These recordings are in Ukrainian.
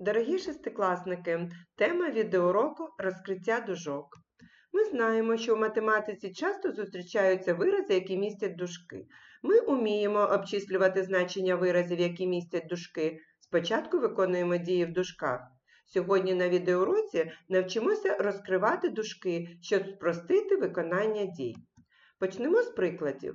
Дорогі шестикласники, тема відеоуроку розкриття дужок. Ми знаємо, що в математиці часто зустрічаються вирази, які містять дужки. Ми уміємо обчислювати значення виразів, які містять дужки. Спочатку виконуємо дії в дужках. Сьогодні на відеоуроці навчимося розкривати дужки, щоб спростити виконання дій. Почнемо з прикладів.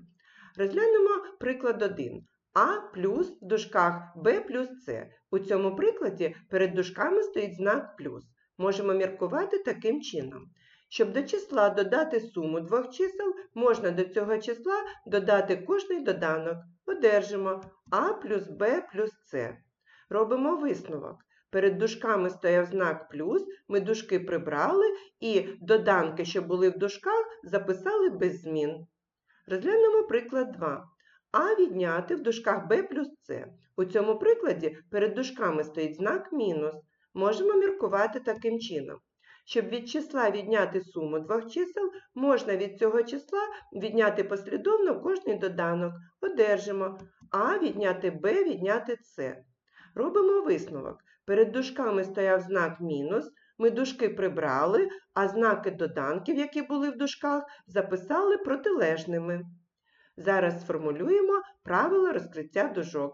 Розглянемо приклад 1. А плюс в дужках Б плюс С. У цьому прикладі перед дужками стоїть знак плюс. Можемо міркувати таким чином. Щоб до числа додати суму двох чисел, можна до цього числа додати кожний доданок. Одержимо А плюс Б плюс С. Робимо висновок. Перед дужками стояв знак плюс, ми дужки прибрали і доданки, що були в дужках, записали без змін. Розглянемо приклад 2. А відняти в дужках b плюс С. У цьому прикладі перед дужками стоїть знак мінус. Можемо міркувати таким чином. Щоб від числа відняти суму двох чисел, можна від цього числа відняти послідовно кожний доданок. Одержимо А відняти Б відняти С. Робимо висновок. Перед дужками стояв знак мінус, ми дужки прибрали, а знаки доданків, які були в дужках, записали протилежними. Зараз сформулюємо правила розкриття дужок.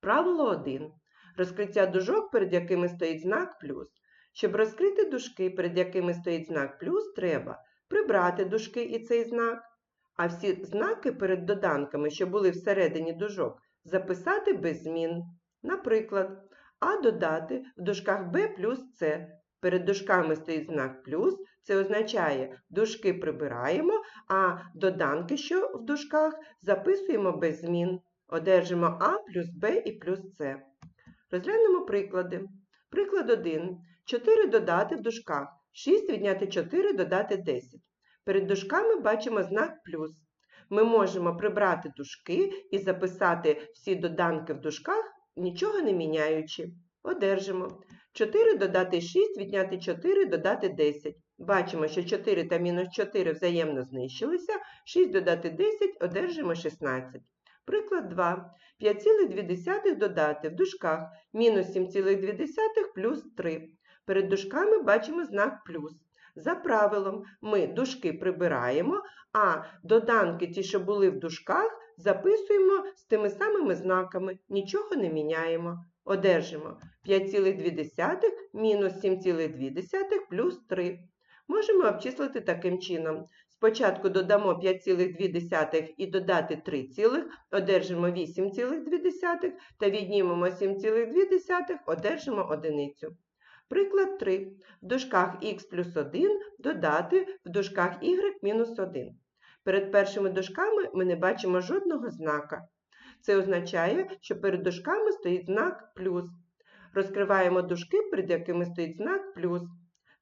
Правило 1. Розкриття дужок, перед якими стоїть знак плюс. Щоб розкрити дужки, перед якими стоїть знак плюс, треба прибрати дужки і цей знак, а всі знаки перед доданками, що були всередині дужок, записати без змін. Наприклад, А додати в дужках b плюс С. Перед дужками стоїть знак плюс, це означає, дужки прибираємо, а доданки, що в дужках, записуємо без змін. Одержимо А плюс Б і плюс С. Розглянемо приклади. Приклад 1. 4 додати в дужках. 6 відняти 4 додати 10. Перед дужками бачимо знак плюс. Ми можемо прибрати дужки і записати всі доданки в дужках, нічого не міняючи. Одержимо. 4 додати 6, відняти 4, додати 10. Бачимо, що 4 та мінус 4 взаємно знищилися, 6 додати 10, одержимо 16. Приклад 2. 5,2 додати в дужках мінус 7,2 плюс 3. Перед дужками бачимо знак плюс. За правилом ми дужки прибираємо, а доданки, ті, що були в дужках, записуємо з тими самими знаками, нічого не міняємо. Одержимо 5,2 мінус 7,2 плюс 3. Можемо обчислити таким чином. Спочатку додамо 5,2 і додати 3, цілих, одержимо 8,2 та віднімемо 7,2, одержимо одиницю. Приклад 3. В дужках х плюс 1 додати в дужках y мінус 1. Перед першими дужками ми не бачимо жодного знака. Це означає, що перед дужками стоїть знак плюс. Розкриваємо дужки, перед якими стоїть знак плюс.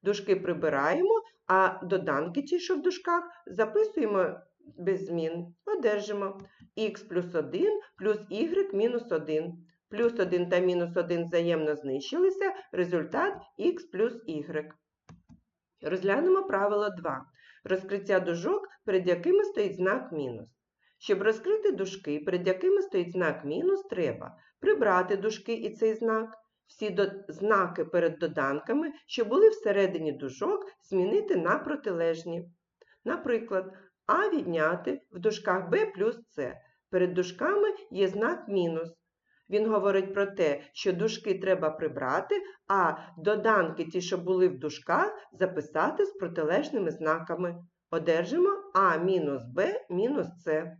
Дужки прибираємо, а доданки, ті, що в дужках, записуємо без змін. Одержимо х плюс 1 плюс y мінус 1. Плюс 1 та мінус 1 взаємно знищилися, результат х плюс y. Розглянемо правило 2. Розкриття дужок, перед якими стоїть знак мінус. Щоб розкрити дужки, перед якими стоїть знак мінус, треба прибрати дужки і цей знак, всі знаки перед доданками, що були всередині дужок, змінити на протилежні. Наприклад, А відняти в дужках Б плюс С. Перед дужками є знак мінус. Він говорить про те, що дужки треба прибрати, а доданки, ті, що були в дужках, записати з протилежними знаками. Одержимо А мінус Б мінус С.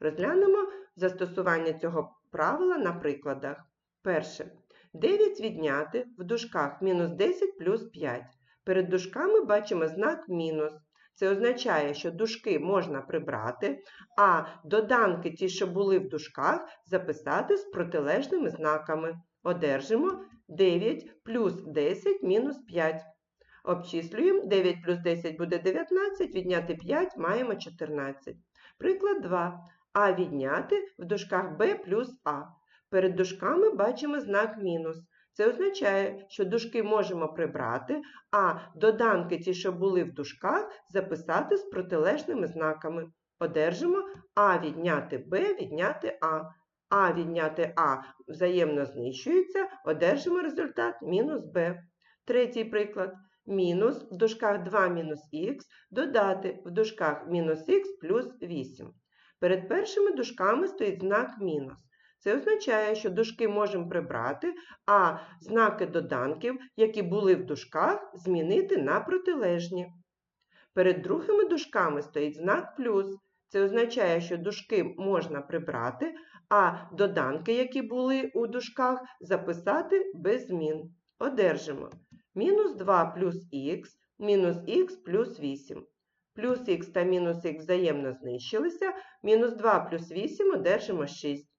Розглянемо застосування цього правила на прикладах. Перше. 9 відняти в дужках мінус 10 плюс 5. Перед дужками бачимо знак мінус. Це означає, що дужки можна прибрати, а доданки, ті, що були в дужках, записати з протилежними знаками. Одержимо 9 плюс 10 мінус 5. Обчислюємо 9 плюс 10 буде 19, відняти 5 маємо 14. Приклад 2. А відняти в дужках Б плюс А. Перед дужками бачимо знак мінус. Це означає, що дужки можемо прибрати, а доданки, ті, що були в дужках, записати з протилежними знаками. Одержимо А відняти Б відняти А. А відняти А взаємно знищується, одержимо результат мінус Б. Третій приклад. Мінус в дужках 2 мінус х додати в дужках мінус х плюс 8. Перед першими дужками стоїть знак мінус. Це означає, що дужки можемо прибрати, а знаки доданків, які були в дужках, змінити на протилежні. Перед другими дужками стоїть знак плюс. Це означає, що дужки можна прибрати, а доданки, які були у дужках, записати без змін. Одержимо мінус 2 плюс х, мінус х плюс 8. Плюс х та мінус х взаємно знищилися, мінус 2 плюс 8 одержимо 6.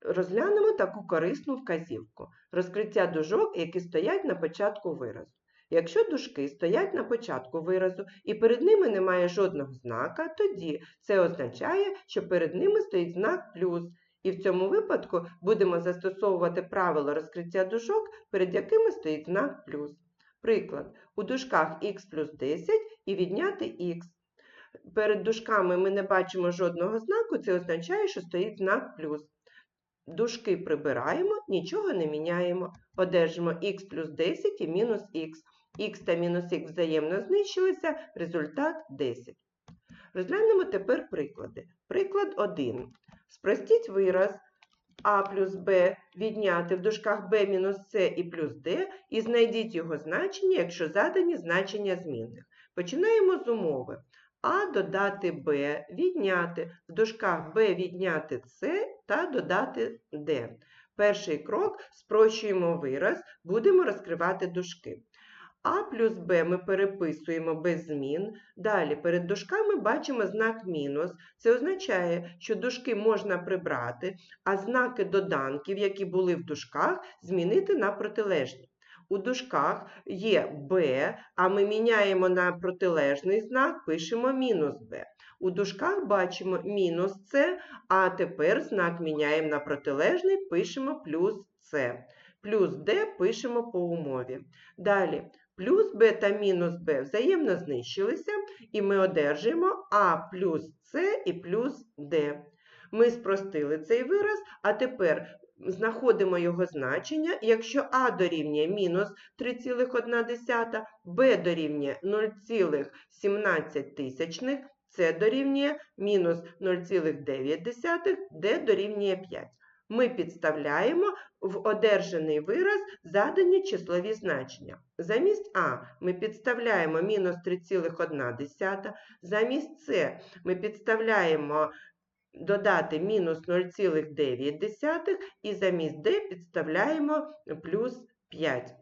Розглянемо таку корисну вказівку. Розкриття дужок, які стоять на початку виразу. Якщо дужки стоять на початку виразу і перед ними немає жодного знака, тоді це означає, що перед ними стоїть знак плюс. І в цьому випадку будемо застосовувати правило розкриття дужок, перед якими стоїть знак плюс. Приклад, у дужках х плюс 10 і відняти х. Перед дужками ми не бачимо жодного знаку, це означає, що стоїть знак плюс. Дужки прибираємо, нічого не міняємо. Одержимо х плюс 10 і мінус х. х та мінус х взаємно знищилися, результат 10. Розглянемо тепер приклади. Приклад 1. Спростіть вираз а плюс b відняти в дужках b мінус c і плюс d і знайдіть його значення, якщо задані значення змінних. Починаємо з умови. А додати b відняти в дужках b відняти c та додати d. Перший крок спрощуємо вираз, будемо розкривати дужки. А плюс Б ми переписуємо без змін. Далі перед дужками бачимо знак мінус. Це означає, що дужки можна прибрати, а знаки доданків, які були в дужках, змінити на протилежні. У дужках є Б, а ми міняємо на протилежний знак, пишемо мінус Б. У дужках бачимо мінус С, а тепер знак міняємо на протилежний, пишемо плюс С. Плюс Д пишемо по умові. Далі плюс b та мінус b взаємно знищилися, і ми одержуємо а плюс С і плюс d. Ми спростили цей вираз, а тепер знаходимо його значення. Якщо а дорівнює мінус 3,1, b дорівнює 0,17, С дорівнює мінус 0,9, d дорівнює 5 ми підставляємо в одержаний вираз задані числові значення. Замість А ми підставляємо мінус 3,1, замість С ми підставляємо додати мінус 0,9 і замість D підставляємо плюс 5.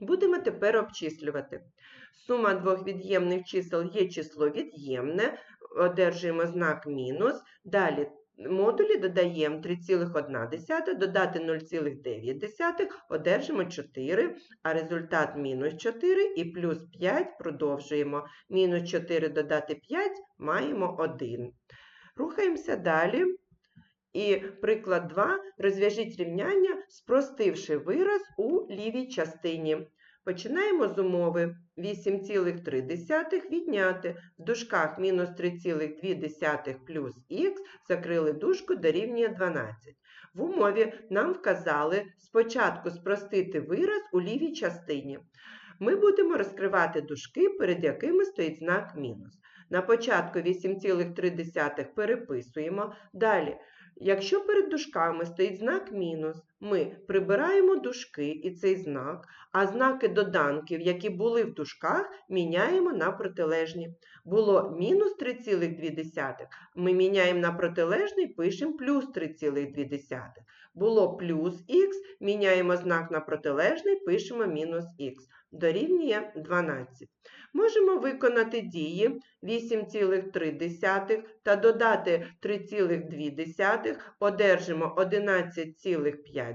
Будемо тепер обчислювати. Сума двох від'ємних чисел є число від'ємне, одержуємо знак мінус. Далі модулі додаємо 3,1, додати 0,9, одержимо 4, а результат мінус 4 і плюс 5 продовжуємо. Мінус 4 додати 5 маємо 1. Рухаємося далі. І приклад 2. Розв'яжіть рівняння, спростивши вираз у лівій частині. Починаємо з умови 8,3 відняти в дужках мінус 3,2 плюс х, закрили дужку дорівнює 12. В умові нам вказали спочатку спростити вираз у лівій частині. Ми будемо розкривати дужки, перед якими стоїть знак мінус. На початку 8,3 переписуємо. Далі Якщо перед дужками стоїть знак мінус, ми прибираємо дужки і цей знак, а знаки доданків, які були в дужках, міняємо на протилежні. Було мінус 3,2, ми міняємо на протилежний, пишемо плюс 3,2. Було плюс х, міняємо знак на протилежний, пишемо мінус х. Дорівнює 12. Можемо виконати дії 8,3 та додати 3,2, одержимо 11,5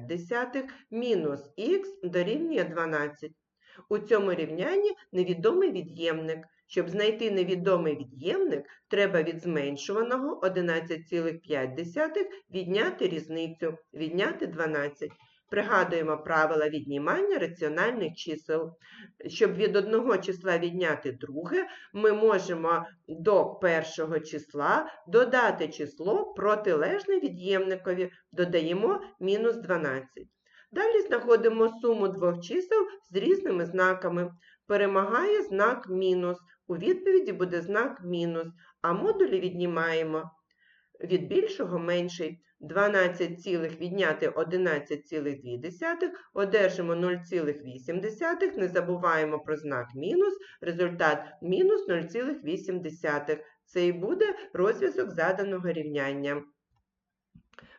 мінус х дорівнює 12. У цьому рівнянні невідомий від'ємник. Щоб знайти невідомий від'ємник, треба від зменшуваного 11,5 відняти різницю, відняти 12. Пригадуємо правила віднімання раціональних чисел. Щоб від одного числа відняти друге, ми можемо до першого числа додати число протилежне від'ємникові, додаємо мінус 12. Далі знаходимо суму двох чисел з різними знаками. Перемагає знак мінус. У відповіді буде знак мінус, а модулі віднімаємо від більшого менший. 12 цілих відняти 11,2, одержимо 0,8, не забуваємо про знак мінус, результат мінус 0,8. Це і буде розв'язок заданого рівняння.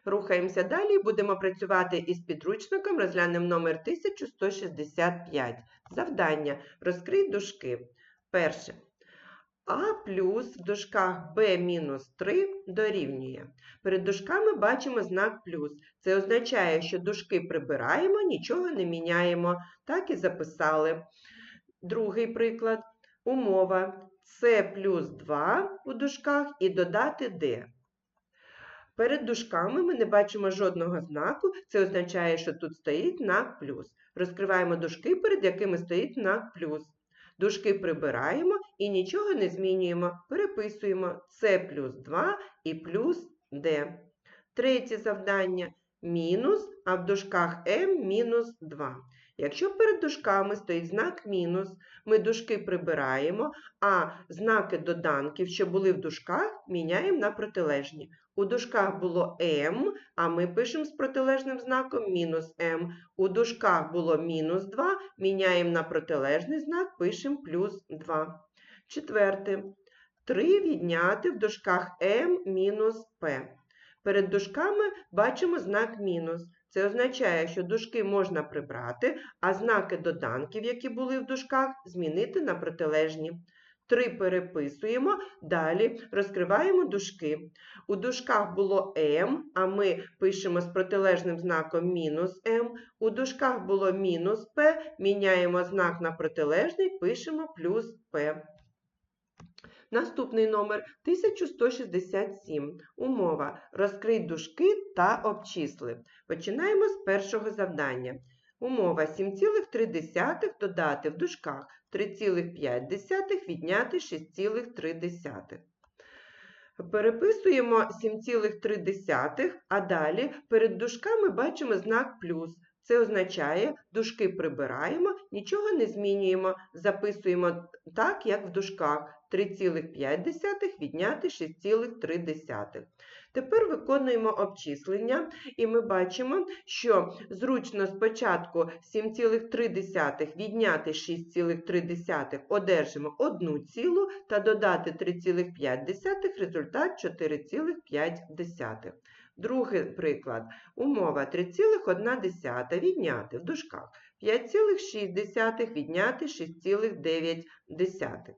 Рухаємося далі будемо працювати із підручником, розглянемо номер 1165. Завдання. Розкрий дужки. Перше. А плюс в дужках Б мінус 3 дорівнює. Перед дужками бачимо знак плюс. Це означає, що дужки прибираємо, нічого не міняємо. Так і записали. Другий приклад. Умова С плюс 2 у дужках і додати Д. Перед дужками ми не бачимо жодного знаку, це означає, що тут стоїть знак плюс. Розкриваємо дужки, перед якими стоїть знак плюс. Дужки прибираємо і нічого не змінюємо. Переписуємо С плюс 2 і плюс Д. Третє завдання мінус, а в дужках М мінус 2. Якщо перед дужками стоїть знак мінус, ми дужки прибираємо, а знаки доданків, що були в дужках, міняємо на протилежні. У дужках було М, а ми пишемо з протилежним знаком мінус М. У дужках було мінус 2, міняємо на протилежний знак, пишемо плюс 2. Четверте. 3 відняти в дужках М мінус П. Перед дужками бачимо знак мінус. Це означає, що дужки можна прибрати, а знаки доданків, які були в дужках, змінити на протилежні. 3 переписуємо, далі розкриваємо дужки. У дужках було М, а ми пишемо з протилежним знаком мінус М. У дужках було мінус П, міняємо знак на протилежний, пишемо плюс П. Наступний номер 1167. Умова. Розкрий дужки та обчисли. Починаємо з першого завдання. Умова 7,3 додати в дужках 3,5 відняти 6,3. Переписуємо 7,3, а далі перед дужками бачимо знак плюс. Це означає, дужки прибираємо, нічого не змінюємо, записуємо так, як в дужках. 3,5 відняти 6,3. Тепер виконуємо обчислення, і ми бачимо, що зручно спочатку 7,3 відняти 6,3 одержимо 1 цілу та додати 3,5 результат 4,5. Другий приклад. Умова 3,1 відняти в дужках 5,6 відняти 6,9.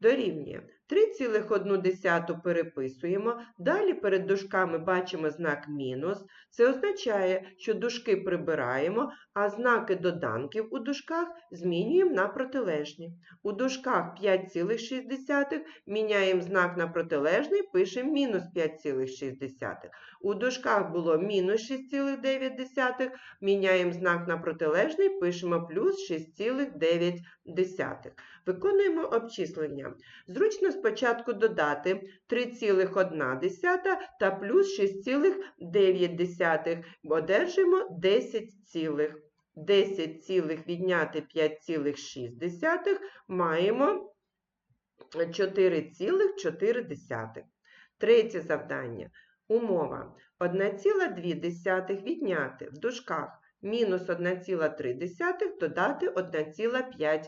Дорівнює 3,1 переписуємо, далі перед дужками бачимо знак мінус. Це означає, що дужки прибираємо, а знаки доданків у дужках змінюємо на протилежні. У дужках 5,6 міняємо знак на протилежний, пишемо мінус 5,6. У дужках було мінус 6,9, міняємо знак на протилежний, пишемо плюс 6,9. Виконуємо обчислення. Зручно спочатку додати 3,1 та плюс 6,9. Одержимо 10 цілих. 10 цілих відняти 5,6 маємо 4,4. Третє завдання. Умова 1,2 відняти в дужках мінус 1,3 додати 1,5.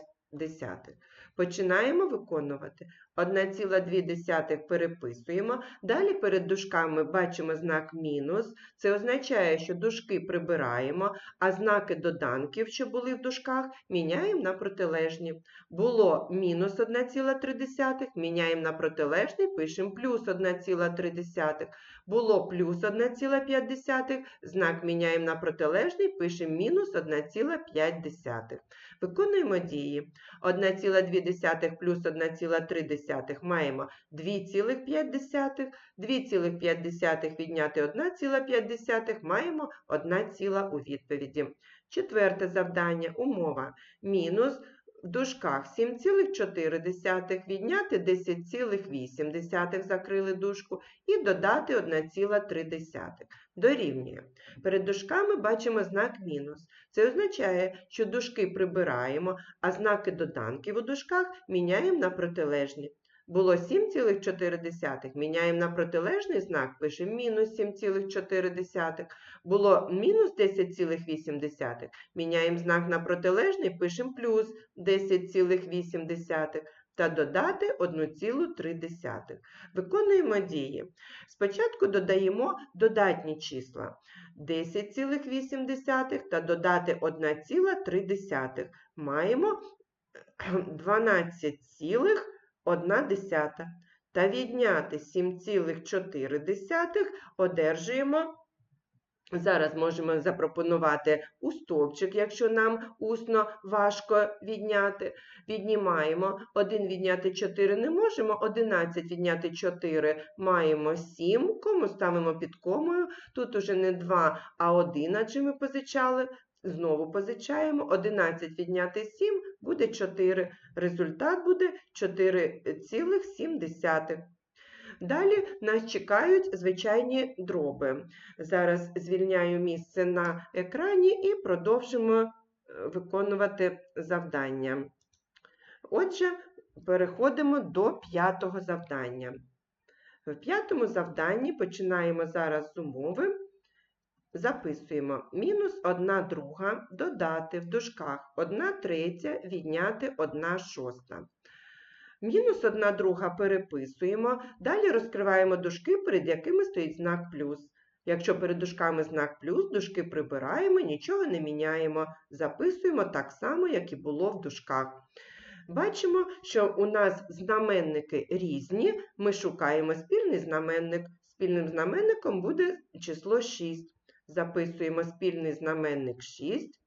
Починаємо виконувати. 1,2 переписуємо. Далі перед дужками бачимо знак мінус. Це означає, що дужки прибираємо, а знаки доданків, що були в дужках, міняємо на протилежні. Було мінус 1,3, міняємо на протилежний, пишемо плюс 1,3. Було плюс 1,5, знак міняємо на протилежний, пишемо мінус 1,5. Виконуємо дії. 1,2 1,2 плюс 1,3 маємо 2,5. 2,5 відняти 1,5 маємо 1 ціла у відповіді. Четверте завдання. Умова. Мінус в дужках 7,4 відняти 10,8 закрили дужку і додати 1,3. Дорівнює. Перед дужками бачимо знак мінус. Це означає, що дужки прибираємо, а знаки доданків у дужках міняємо на протилежні. Було 7,4, міняємо на протилежний знак, пишемо мінус 7,4. Було мінус 10,8, міняємо знак на протилежний, пишемо плюс 10,8 та додати 1,3. Виконуємо дії. Спочатку додаємо додатні числа 10,8 та додати 1,3. Маємо 12,1 та відняти 7,4 одержуємо Зараз можемо запропонувати у стовпчик, якщо нам усно важко відняти. Віднімаємо. 1 відняти 4 не можемо, 11 відняти 4 маємо 7. Кому ставимо під комою. Тут уже не 2, а 1, адже ми позичали. Знову позичаємо. 11 відняти 7 буде 4. Результат буде 4,7. Далі нас чекають звичайні дроби. Зараз звільняю місце на екрані і продовжимо е, виконувати завдання. Отже, переходимо до п'ятого завдання. В п'ятому завданні починаємо зараз з умови. Записуємо мінус 1 друга додати в дужках 1 третя відняти 1 шоста. Мінус 1 друга переписуємо, далі розкриваємо дужки, перед якими стоїть знак плюс. Якщо перед дужками знак плюс, дужки прибираємо, нічого не міняємо. Записуємо так само, як і було в дужках. Бачимо, що у нас знаменники різні, ми шукаємо спільний знаменник. Спільним знаменником буде число 6. Записуємо спільний знаменник 6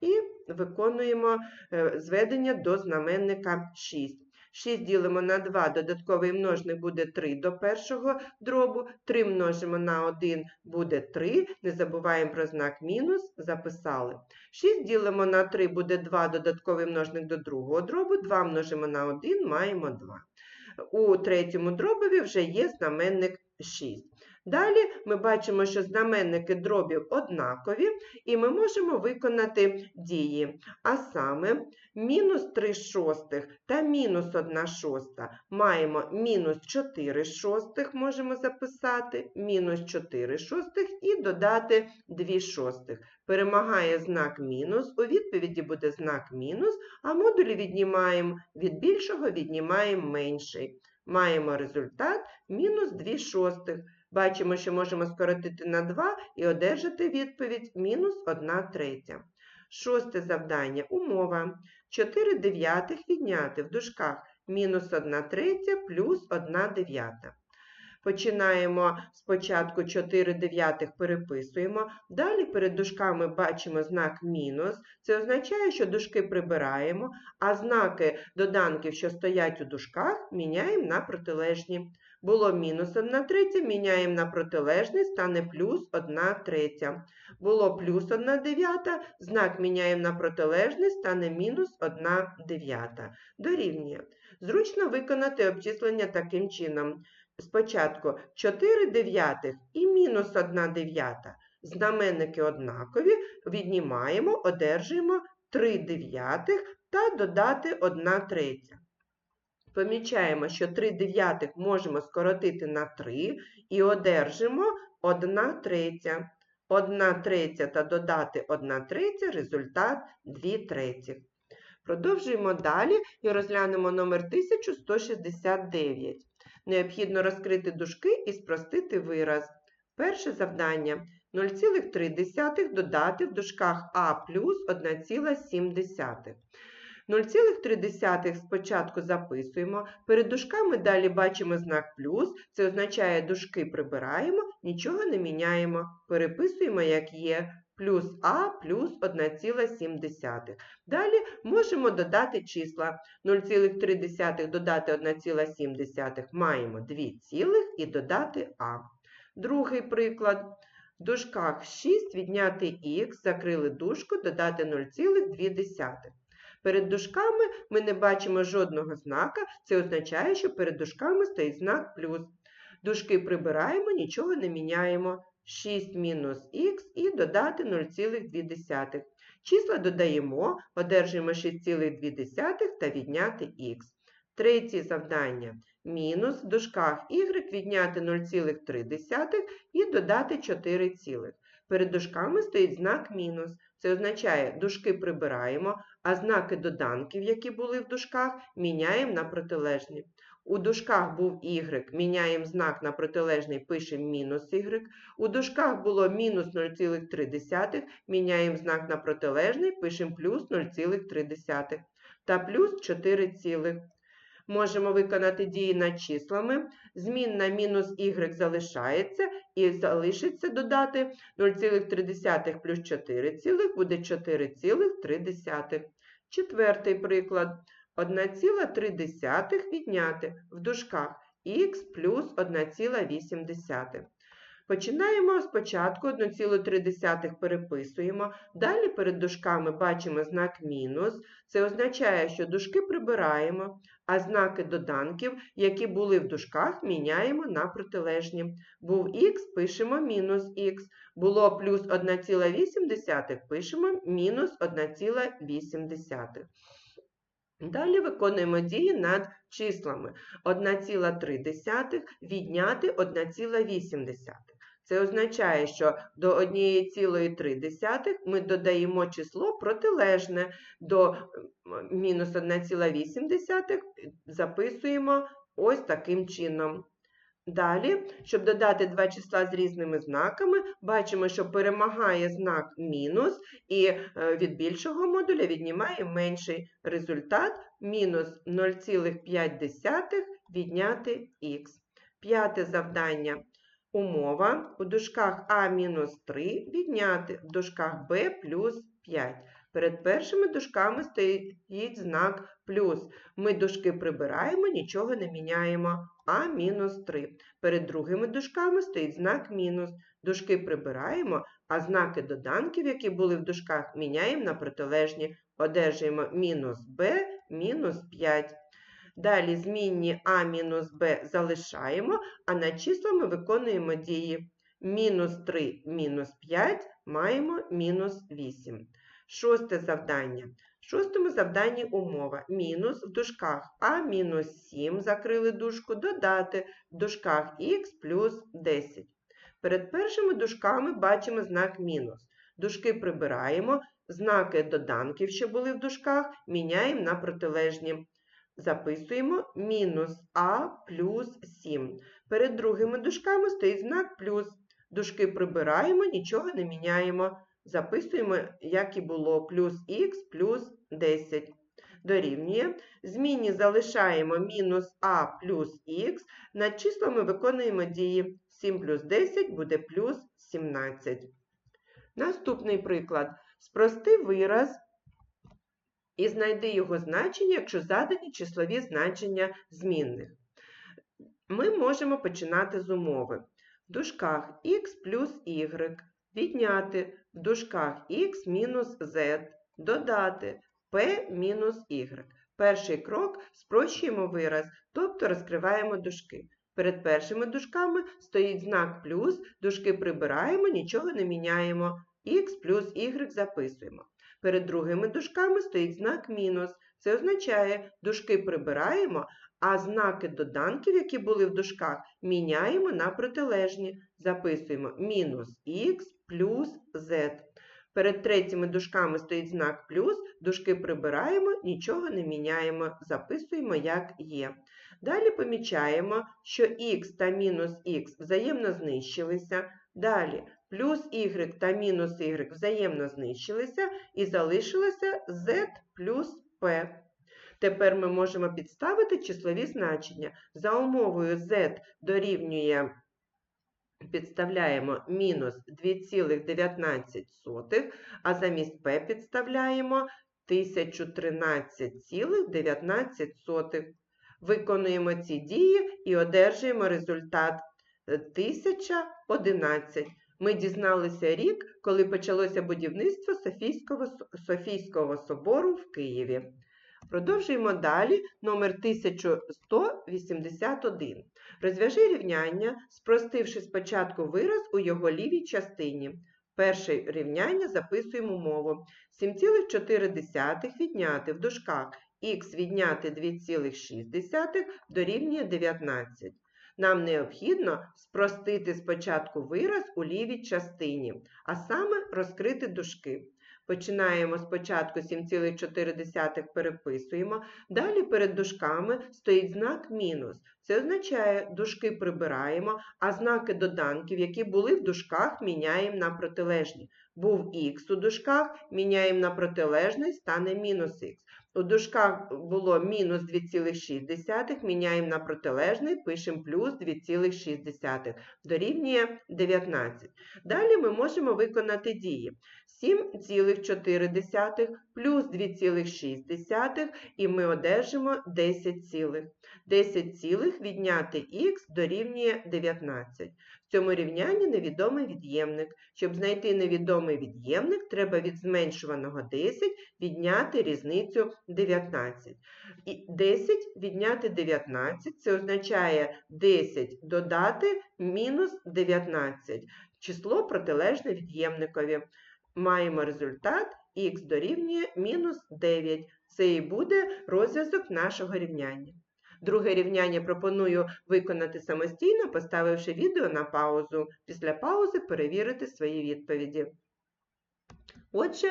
і виконуємо е, зведення до знаменника 6. 6 ділимо на 2, додатковий множник буде 3 до першого дробу, 3 множимо на 1 буде 3, не забуваємо про знак мінус, записали. 6 ділимо на 3 буде 2, додатковий множник до другого дробу, 2 множимо на 1, маємо 2. У третьому дробові вже є знаменник 6. Далі ми бачимо, що знаменники дробів однакові, і ми можемо виконати дії. А саме, мінус 3 шостих та мінус 1 шоста маємо мінус 4 шостих, можемо записати, мінус 4 шостих і додати 2 шостих. Перемагає знак мінус, у відповіді буде знак мінус, а модулі віднімаємо від більшого, віднімаємо менший. Маємо результат мінус 2 шостих. Бачимо, що можемо скоротити на 2 і одержати відповідь мінус 1 третя. Шосте завдання. Умова. 4 дев'ятих відняти в дужках мінус 1 третя плюс 1 дев'ята. Починаємо спочатку 4 дев'ятих переписуємо. Далі перед дужками бачимо знак мінус. Це означає, що дужки прибираємо, а знаки доданків, що стоять у дужках, міняємо на протилежні. Було мінус 1 третя, міняємо на протилежний, стане плюс 1 третя. Було плюс 1 дев'ята, знак міняємо на протилежний, стане мінус 1 дев'ята. Дорівнює. Зручно виконати обчислення таким чином. Спочатку 4 дев'ятих і мінус 1 дев'ята. Знаменники однакові, віднімаємо, одержуємо 3 дев'ятих та додати 1 третя. Помічаємо, що 3 дев'ятих можемо скоротити на 3 і одержимо 1 третя. 1 третя та додати 1 третя, результат 2 третіх. Продовжуємо далі і розглянемо номер 1169. Необхідно розкрити дужки і спростити вираз. Перше завдання 0,3 додати в дужках А плюс 1,7. 0,3 спочатку записуємо, перед дужками далі бачимо знак плюс, це означає дужки прибираємо, нічого не міняємо, переписуємо, як є. плюс А плюс 1,7. Далі можемо додати числа. 0,3 додати 1,7 маємо 2 цілих і додати А. Другий приклад. В дужках 6 відняти х, закрили дужку, додати 0,2. Перед дужками ми не бачимо жодного знака, це означає, що перед дужками стоїть знак плюс. Дужки прибираємо, нічого не міняємо. 6 мінус х і додати 0,2. Числа додаємо, одержуємо 6,2 та відняти х. Третє завдання. Мінус в дужках y відняти 0,3 і додати 4 цілих. Перед дужками стоїть знак мінус. Це означає, дужки прибираємо, а знаки доданків, які були в дужках, міняємо на протилежні. У дужках був y, міняємо знак на протилежний, пишемо мінус y. У дужках було мінус 0,3, міняємо знак на протилежний, пишемо плюс 0,3 та плюс 4 цілих. Можемо виконати дії над числами. Змінна мінус y залишається і залишиться додати 0,3 плюс 4 цілих буде 4,3. Четвертий приклад. 1,3 відняти в дужках х плюс 1,8. Починаємо спочатку 1,3 переписуємо, далі перед дужками бачимо знак мінус. Це означає, що дужки прибираємо, а знаки доданків, які були в дужках, міняємо на протилежні. Був х, пишемо мінус х. Було плюс 1,8, пишемо мінус 1,8. Далі виконуємо дії над числами 1,3 відняти 1,8. Це означає, що до 1,3 ми додаємо число протилежне до мінус 1,8 записуємо ось таким чином. Далі, щоб додати два числа з різними знаками, бачимо, що перемагає знак мінус, і е, від більшого модуля віднімає менший результат мінус 0,5 відняти х. П'яте завдання. Умова у дужках А-3 відняти в дужках Б плюс 5. Перед першими дужками стоїть знак плюс. Ми дужки прибираємо, нічого не міняємо. А-3. Перед другими дужками стоїть знак мінус. Дужки прибираємо, а знаки доданків, які були в дужках, міняємо на протилежні. Одержуємо мінус Б мінус 5. Далі змінні А мінус Б залишаємо, а над числами виконуємо дії. Мінус 3 мінус 5 маємо мінус 8. Шосте завдання. В шостому завданні умова. Мінус в дужках А мінус 7 закрили дужку, додати в дужках х плюс 10. Перед першими дужками бачимо знак мінус. Дужки прибираємо, знаки доданків, що були в дужках, міняємо на протилежні. Записуємо мінус А плюс 7. Перед другими дужками стоїть знак плюс. Дужки прибираємо, нічого не міняємо. Записуємо, як і було, плюс х плюс 10. Дорівнює. Змінні залишаємо мінус а плюс х. Над числами виконуємо дії. 7 плюс 10 буде плюс 17. Наступний приклад. Спрости вираз і знайди його значення, якщо задані числові значення змінних. Ми можемо починати з умови. В дужках х плюс y відняти в дужках х мінус z, додати p мінус y. Перший крок спрощуємо вираз, тобто розкриваємо дужки. Перед першими дужками стоїть знак плюс, дужки прибираємо, нічого не міняємо. Х плюс y записуємо. Перед другими дужками стоїть знак мінус. Це означає, дужки прибираємо, а знаки доданків, які були в дужках, міняємо на протилежні. Записуємо мінус х плюс z. Перед третіми дужками стоїть знак плюс, дужки прибираємо, нічого не міняємо, записуємо, як є. Далі помічаємо, що х та мінус х взаємно знищилися. Далі плюс y та мінус y взаємно знищилися і залишилося z плюс p. Тепер ми можемо підставити числові значення. За умовою z дорівнює підставляємо мінус 2,19, а замість P підставляємо 1013,19. Виконуємо ці дії і одержуємо результат е, 1011. Ми дізналися рік, коли почалося будівництво Софійського, Софійського собору в Києві. Продовжуємо далі номер 1181. Розв'яжи рівняння, спростивши спочатку вираз у його лівій частині. Перше рівняння записуємо мову. 7,4 відняти в дужках х відняти 2,6 дорівнює 19. Нам необхідно спростити спочатку вираз у лівій частині, а саме розкрити дужки. Починаємо спочатку 7,4 переписуємо, далі перед дужками стоїть знак мінус. Це означає, дужки прибираємо, а знаки доданків, які були в дужках, міняємо на протилежні. Був х у дужках, міняємо на протилежний, стане мінус х. У дужках було мінус 2,6, міняємо на протилежний, пишемо плюс 2,6, дорівнює 19. Далі ми можемо виконати дії. 7,4 плюс 2,6 і ми одержимо 10 цілих. 10 цілих відняти х дорівнює 19. В цьому рівнянні невідомий від'ємник. Щоб знайти невідомий від'ємник, треба від зменшуваного 10 відняти різницю 19. І 10 відняти 19 це означає 10 додати мінус 19. Число протилежне від'ємникові. Маємо результат х дорівнює мінус 9. Це і буде розв'язок нашого рівняння. Друге рівняння пропоную виконати самостійно, поставивши відео на паузу. Після паузи перевірити свої відповіді. Отже,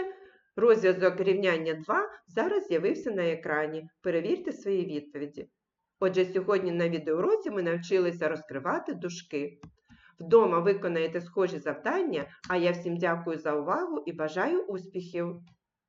розв'язок рівняння 2 зараз з'явився на екрані. Перевірте свої відповіді. Отже, сьогодні на відеоуроці ми навчилися розкривати дужки. Вдома виконаєте схожі завдання, а я всім дякую за увагу і бажаю успіхів!